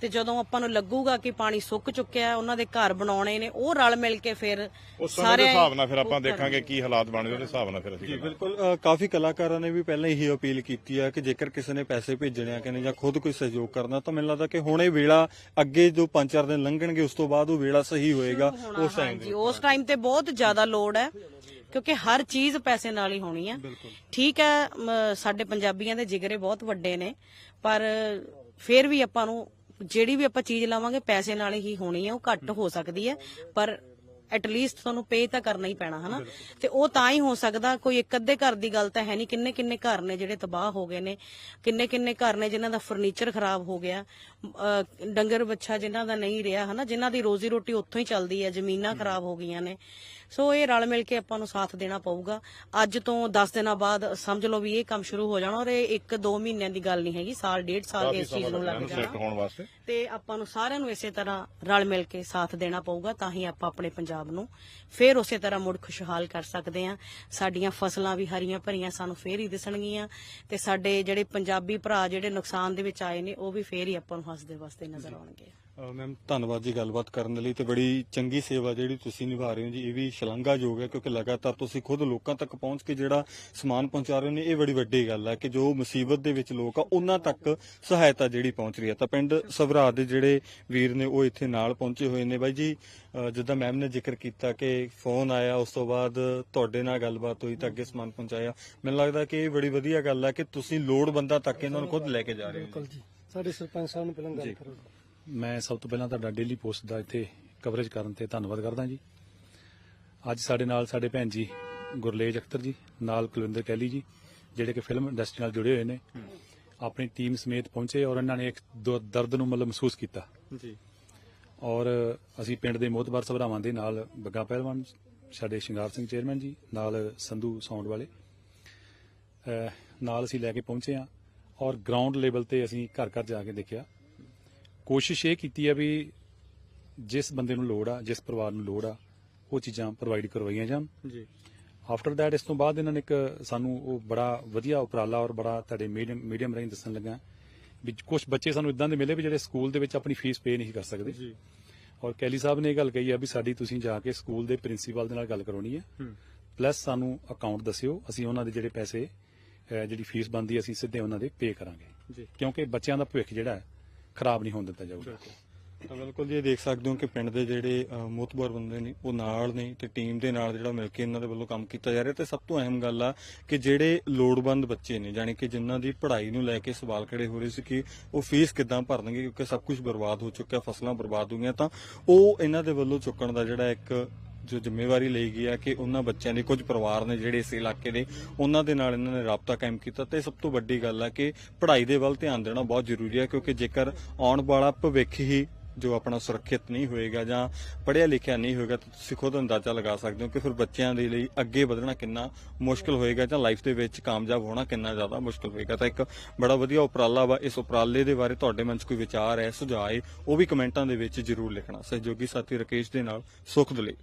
ਤੇ ਜਦੋਂ ਆਪਾਂ ਨੂੰ ਲੱਗੂਗਾ ਕਿ ਪਾਣੀ ਸੁੱਕ ਚੁੱਕਿਆ ਹੈ, ਉਹਨਾਂ ਦੇ ਘਰ ਬਣਾਉਣੇ ਨੇ ਉਹ ਰਲ ਮਿਲ ਕੇ ਫਿਰ ਉਸ ਸਮੇਂ ਦੇ ਹਿਸਾਬ ਨਾਲ ਫਿਰ ਆਪਾਂ ਦੇਖਾਂਗੇ ਕੀ ਹਾਲਾਤ ਬਣਦੇ ਉਹਦੇ ਹਿਸਾਬ ਨਾਲ ਫਿਰ ਅਸੀਂ ਜੀ ਬਿਲਕੁਲ ਅ, ਕਾਫੀ ਕਲਾਕਾਰਾਂ ਨੇ ਵੀ ਪਹਿਲਾਂ ਇਹੀ ਅਪੀਲ ਕੀਤੀ ਹੈ ਕਿ ਜੇਕਰ ਕਿਸੇ ਨੇ ਪੈਸੇ ਭੇਜਣੇ ਆ ਕਹਿੰਦੇ ਜਾਂ ਖੁਦ ਕੋਈ ਸਹਿਯੋਗ ਕਰਨਾ ਤਾਂ ਮੈਨੂੰ ਲੱਗਦਾ ਕਿ ਹੁਣ ਇਹ ਵੇਲਾ ਅੱਗੇ ਜੋ 5-4 ਦਿਨ ਲੰਘਣਗੇ ਉਸ ਤੋਂ ਬਾਅਦ ਉਹ ਵੇਲਾ ਸਹੀ ਹੋਏਗਾ ਉਸ ਟਾਈਮ ਹਾਂਜੀ ਉਸ ਟਾਈਮ ਤੇ ਬਹੁਤ ਜ਼ਿਆਦਾ ਲੋੜ ਹੈ। ਕਿਉਂਕਿ ਹਰ ਚੀਜ਼ ਪੈਸੇ ਨਾਲ ਹੀ ਹੋਣੀ ਹੈ ਠੀਕ ਹੈ ਸਾਡੇ ਪੰਜਾਬੀਆਂ ਦੇ ਜਿਗਰੇ ਬਹੁਤ ਵੱਡੇ ਨੇ ਪਰ ਫਿਰ ਵੀ ਆਪਾਂ ਨੂੰ ਜਿਹੜੀ ਵੀ ਆਪਾਂ ਚੀਜ਼ ਲਾਵਾਂਗੇ ਪੈਸੇ ਨਾਲ ਹੀ ਹੋਣੀ ਹੈ ਉਹ ਘੱਟ ਹੋ ਸਕਦੀ ਹੈ। ਪਰ ਐਟ ਲੀਸਟ ਤੁਹਾਨੂੰ ਪੇ ਤਾਂ ਕਰਨਾ ਹੀ ਪੈਣਾ ਹਨਾ? ਤੇ ਉਹ ਤਾਂ ਹੀ ਹੋ ਸਕਦਾ ਕੋਈ ਇੱਕ ਅੱਧੇ ਘਰ ਦੀ ਗੱਲ ਤਾਂ ਹੈ ਨਹੀਂ। ਕਿੰਨੇ ਕਿੰਨੇ ਘਰ ਨੇ ਜਿਹੜੇ ਤਬਾਹ ਹੋ ਗਏ ਨੇ? ਕਿੰਨੇ ਕਿੰਨੇ ਘਰ ਨੇ ਜਿਨ੍ਹਾਂ ਦਾ ਫਰਨੀਚਰ ਖਰਾਬ ਹੋ ਗਿਆ? ਅਹ ਡੰਗਰ ਬੱਚਾ ਜਿਨ੍ਹਾਂ ਦਾ ਨਹੀਂ ਰਿਹਾ ਹਨਾ? ਜਿਨ੍ਹਾਂ ਦੀ ਰੋਜ਼ੀ ਰੋਟੀ ਉੱਥੋਂ ਹੀ ਚੱਲਦੀ ਹੈ ਜ਼ਮੀਨਾਂ ਖਰਾਬ ਹੋ ਗਈਆਂ ਨੇ। ਸੋ ਇਹ ਰਲ ਮਿਲ ਕੇ ਆਪਾਂ ਨੂੰ ਸਾਥ ਦੇਣਾ ਪਊਗਾ। ਅੱਜ ਤੋਂ 10 ਦਿਨਾਂ ਬਾਅਦ ਸਮਝ ਲਓ ਵੀ ਇਹ ਕੰਮ ਸ਼ੁਰੂ ਹੋ ਜਾਣਾ ਔਰ ਇਹ 1-2 ਮਹੀਨਿਆਂ ਦੀ ਗੱਲ ਨਹੀਂ ਹੈਗੀ ਸਾਲ ਡੇਢ ਸਾਲ ਇਸ ਚੀਜ਼ ਨੂੰ ਲੱਗ ਜਾਣਾ। ਤੇ ਆਪਾਂ ਨੂੰ ਸਾਰਿਆਂ ਨੂੰ ਇਸੇ ਤਰ੍ਹਾਂ ਰਲ ਮਿਲ ਕੇ ਸਾਥ ਦੇਣਾ ਪਊਗਾ ਤਾਂ ਹੀ ਆਪਾਂ ਆਪਣੇ ਪੰਜਾਬ ਪੰਜਾਬ ਨੂੰ, ਫੇਰ ਉਸੇ ਤਰ੍ਹਾਂ ਮੁੜ ਖੁਸ਼ਹਾਲ ਕਰ ਸਕਦੇ ਆ ਸਾਡੀਆਂ ਫਸਲਾਂ ਵੀ ਹਰੀਆਂ ਭਰੀਆਂ ਸਾਨੂੰ ਫੇਰ ਹੀ ਦਿਸਣਗੀਆਂ ਤੇ ਸਾਡੇ ਜਿਹੜੇ ਪੰਜਾਬੀ ਭਰਾ ਜਿਹੜੇ ਨੁਕਸਾਨ ਦੇ ਵਿੱਚ ਆਏ ਨੇ, ਉਹ ਵੀ ਫੇਰ ਹੀ ਆਪਾਂ ਨੂੰ ਹੱਸਦੇ ਵਸਦੇ ਨਜ਼ਰ ਆਉਣਗੇ। ਮੈਮ ਧੰਨਵਾਦ ਜੀ ਗੱਲਬਾਤ ਕਰਨ ਲਈ ਤੇ ਬੜੀ ਚੰਗੀ ਸੇਵਾ ਜਿਹੜੀ ਤੁਸੀਂ ਨਿਭਾ ਰਹੇ ਹੋ ਜੀ ਇਹ ਵੀ ਸ਼ਲਾਘਾਯੋਗ ਹੈ ਕਿਉਂਕਿ ਲਗਾਤਾਰ ਤੁਸੀਂ ਖੁਦ ਲੋਕਾਂ ਤੱਕ ਪਹੁੰਚ ਕੇ ਜਿਹੜਾ ਸਮਾਨ ਪਹੁੰਚਾ ਰਹੇ ਨੇ ਇਹ ਬੜੀ ਵੱਡੀ ਗੱਲ ਹੈ ਕਿ ਜੋ ਮੁਸੀਬਤ ਦੇ ਵਿੱਚ ਲੋਕ ਆ ਉਹਨਾਂ ਤੱਕ ਸਹਾਇਤਾ ਜਿਹੜੀ ਪਹੁੰਚ ਰਹੀ ਹੈ। ਤਾਂ ਪਿੰਡ ਸਭਰਾ ਦੇ ਜਿਹੜੇ ਵੀਰ ਨੇ ਉਹ ਇੱਥੇ ਨਾਲ ਪਹੁੰਚੇ ਹੋਏ ਨੇ। ਬਾਈ ਜੀ ਜਿੱਦਾਂ ਮੈਮ ਨੇ ਜ਼ਿਕਰ ਕੀਤਾ ਕਿ ਫੋਨ ਆਇਆ ਉਸ ਤੋਂ ਬਾਅਦ ਤੁਹਾਡੇ ਨਾਲ ਗੱਲਬਾਤ ਹੋਈ ਤਾਂ ਅੱਗੇ ਸਮਾਨ ਪਹੁੰਚਾਇਆ। ਮੈਨੂੰ ਲੱਗਦਾ ਕਿ ਇਹ ਬੜੀ ਵਧੀਆ ਗੱਲ ਹੈ ਕਿ ਤੁਸੀਂ ਲੋੜਵੰਦਾਂ ਤੱਕ ਇਹਨਾਂ ਨੂੰ ਖੁਦ ਲੈ ਕੇ ਜਾ ਰਹੇ ਹੋ ਬਿਲਕੁਲ ਜੀ। ਸਾਡੇ ਸਰਪੰਚ ਸਾਹਿਬ ਨੂੰ ਪਹਿਲਾਂ ਗੱਲ ਕਰੋ ਮੈਂ ਸਭ ਤੋਂ ਪਹਿਲਾਂ ਤੁਹਾਡਾ ਡੇਲੀ ਪੋਸਟ ਦਾ ਇੱਥੇ ਕਵਰੇਜ ਕਰਨ ਤੇ ਧੰਨਵਾਦ ਕਰਦਾ ਜੀ। ਅੱਜ ਸਾਡੇ ਨਾਲ ਸਾਡੇ ਭੈਣ ਜੀ ਗੁਰਲੇਜ ਅਖਤਰ ਜੀ ਨਾਲ ਕੁਲਵਿੰਦਰ ਕੈਲੀ ਜੀ ਜਿਹੜੇ ਕਿ ਫਿਲਮ ਇੰਡਸਟਰੀ ਨਾਲ ਜੁੜੇ ਹੋਏ ਨੇ। ਆਪਣੀ ਟੀਮ ਸਮੇਤ ਪਹੁੰਚੇ ਔਰ ਇਹਨਾਂ ਨੇ ਇੱਕ ਦਰਦ ਨੂੰ ਮਤਲਬ ਮਹਿਸੂਸ ਕੀਤਾ। ਜੀ। ਔਰ ਅਸੀਂ ਪਿੰਡ ਦੇ ਮੋਹਤਬਾਰ ਸਭਰਾਵਾਂ ਦੇ ਨਾਲ ਬੱਗਾ ਪਹਿਲਵਾਨ ਸਾਡੇ ਸ਼ਿੰਗਾਰ ਸਿੰਘ ਚੇਅਰਮੈਨ ਜੀ ਨਾਲ ਸੰਧੂ ਸਾਊਂਡ ਵਾਲੇ ਨਾਲ ਅਸੀਂ ਲੈ ਕੇ ਪਹੁੰਚੇ ਆ ਔਰ ਗਰਾਊਂਡ ਲੈਵਲ ਤੇ ਅਸੀਂ ਘਰ ਘਰ ਜਾ ਕੇ ਦੇਖਿਆ। ਕੋਸ਼ਿਸ਼ ਇਹ ਕੀਤੀ ਹੈ ਵੀ ਜਿਸ ਬੰਦੇ ਨੂੰ ਲੋੜ ਆ ਜਿਸ ਪਰਿਵਾਰ ਨੂੰ ਲੋੜ ਆ ਉਹ ਚੀਜ਼ਾਂ ਪ੍ਰੋਵਾਈਡ ਕਰਵਾਈਆਂ ਜਾਣ। ਜੀ। ਆਫਟਰ ਦੈਟ ਇਸ ਤੋਂ ਬਾਅਦ ਇਹਨਾਂ ਨੇ ਇੱਕ ਸਾਨੂੰ ਉਹ ਬੜਾ ਵਧੀਆ ਉਪਰਾਲਾ ਔਰ ਬੜਾ ਤੁਹਾਡੇ ਮੀਡੀਅਮ ਮੀਡੀਅਮ ਰਾਹੀਂ ਦੱਸਣ ਲੱਗਾ ਵੀ ਕੁਝ ਬੱਚੇ ਸਾਨੂੰ ਇਦਾਂ ਦੇ ਮਿਲੇ ਵੀ ਜਿਹੜੇ ਸਕੂਲ ਦੇ ਵਿੱਚ ਆਪਣੀ ਫੀਸ ਪੇ ਨਹੀਂ ਕਰ ਸਕਦੇ। ਜੀ। ਔਰ ਕੈਲੀ ਸਾਹਿਬ ਨੇ ਇਹ ਗੱਲ ਕਹੀ ਆ ਵੀ ਸਾਡੀ ਤੁਸੀਂ ਜਾ ਕੇ ਸਕੂਲ ਦੇ ਪ੍ਰਿੰਸੀਪਲ ਦੇ ਨਾਲ ਗੱਲ ਕਰਾਉਣੀ ਹੈ। ਪਲੱਸ ਸਾਨੂੰ ਅਕਾਊਂਟ ਦੱਸਿਓ ਅਸੀਂ ਉਹਨਾਂ ਦੇ ਜਿਹੜੇ ਪੈਸੇ ਜਿਹੜੀ ਫੀਸ ਬਣਦੀ ਹੈ ਅਸੀਂ ਸਿੱਧੇ ਉਹਨਾਂ ਦੇ ਪੇ ਕਰਾਂਗੇ। ਜੀ। ਕਿਉਂਕਿ ਬੱਚਿਆਂ ਦਾ ਭਵਿੱਖ ਜਿਹੜਾ ਹੈ ਖਰਾਬ ਨਹੀਂ ਹੋਣ ਦਿੱਤਾ ਜਾਊਗਾ। ਤਾਂ ਬਿਲਕੁਲ ਜੀ, ਇਹ ਦੇਖ ਸਕਦੇ ਹੋ ਕਿ ਪਿੰਡ ਦੇ ਜਿਹੜੇ ਮੋਤਬਰ ਬੰਦੇ ਨੇ, ਉਹ ਨਾਲ ਨੇ ਤੇ ਟੀਮ ਦੇ ਨਾਲ ਜਿਹੜਾ ਮਿਲ ਕੇ ਇਹਨਾਂ ਦੇ ਵੱਲੋਂ ਕੰਮ ਕੀਤਾ ਜਾ ਰਿਹਾ ਤੇ ਸਭ ਤੋਂ ਅਹਿਮ ਗੱਲ ਆ ਕਿ ਜਿਹੜੇ ਲੋੜਵੰਦ ਬੱਚੇ ਨੇ, ਜਾਣੀ ਕਿ ਜਿਨ੍ਹਾਂ ਦੀ ਪੜ੍ਹਾਈ ਨੂੰ ਲੈ ਕੇ ਸਵਾਲ ਖੜੇ ਹੋ ਰਹੇ ਸੀ ਕਿ ਉਹ ਫੀਸ ਕਿੱਦਾਂ ਭਰਨਗੇ ਕਿਉਂਕਿ ਸਭ ਕੁਝ ਬਰਬਾਦ ਹੋ ਚੁੱਕਿਆ, ਫਸਲਾਂ ਬਰਬਾਦ ਹੋ ਗਈਆਂ, ਤਾਂ ਉਹ ਇਹਨਾਂ ਦੇ ਵੱਲੋਂ ਚੁੱਕਣ ਦਾ ਜਿਹੜਾ ਇੱਕ ਜੋ ਜ਼ਿੰਮੇਵਾਰੀ ਲਈ ਗਈ ਹੈ ਕਿ ਉਹਨਾਂ ਬੱਚਿਆਂ ਦੇ ਕੁਝ ਪਰਿਵਾਰ ਨੇ ਜਿਹੜੇ ਇਸ ਇਲਾਕੇ ਦੇ, ਉਹਨਾਂ ਦੇ ਨਾਲ ਇਹਨਾਂ ਨੇ ਰਾਬਤਾ ਕਾਇਮ ਕੀਤਾ ਤੇ ਸਭ ਤੋਂ ਵੱਡੀ ਗੱਲ ਹੈ ਕਿ ਪੜ੍ਹਾਈ ਦੇ ਵੱਲ ਧਿਆਨ ਦੇਣਾ ਬਹੁਤ ਜ਼ਰੂਰੀ ਹੈ ਕਿਉਂਕਿ ਜੇਕਰ ਆਉਣ ਵਾਲਾ ਭਵਿੱਖ ਹੀ ਜੋ ਆਪਣਾ ਸੁਰੱਖਿਅਤ ਨਹੀਂ ਹੋਏਗਾ ਜਾਂ ਪੜਿਆ ਲਿਖਿਆ ਨਹੀਂ ਹੋਏਗਾ ਤਾਂ ਤੁਸੀਂ ਖੁਦ ਅੰਦਾਜ਼ਾ ਲਗਾ ਸਕਦੇ ਹੋ ਕਿ ਫਿਰ ਬੱਚਿਆਂ ਦੇ ਲਈ ਅੱਗੇ ਵਧਣਾ ਕਿੰਨਾ ਮੁਸ਼ਕਲ ਹੋਏਗਾ ਜਾਂ ਲਾਈਫ ਦੇ ਵਿੱਚ ਕਾਮਯਾਬ ਹੋਣਾ ਕਿੰਨਾ ਜ਼ਿਆਦਾ ਮੁਸ਼ਕਲ ਹੋਏਗਾ। ਤਾਂ ਇੱਕ ਬੜਾ ਵਧੀਆ ਉਪਰਾਲਾ ਵਾ, ਇਸ ਉਪਰਾਲੇ ਦੇ ਬਾਰੇ ਤੁਹਾਡੇ ਮਨ 'ਚ ਕੋਈ ਵਿਚਾਰ ਹੈ, ਸੁਝਾਅ ਹੈ, ਉਹ ਵੀ ਕਮੈਂਟਾਂ ਦੇ ਵਿੱਚ ਜ਼ਰੂਰ ਲਿਖਣਾ। ਸਹਿਯੋਗੀ ਸਾਥੀ ਰਕੇਸ਼ ਦੇ ਨਾਲ ਸੁਖ ਦਲੇ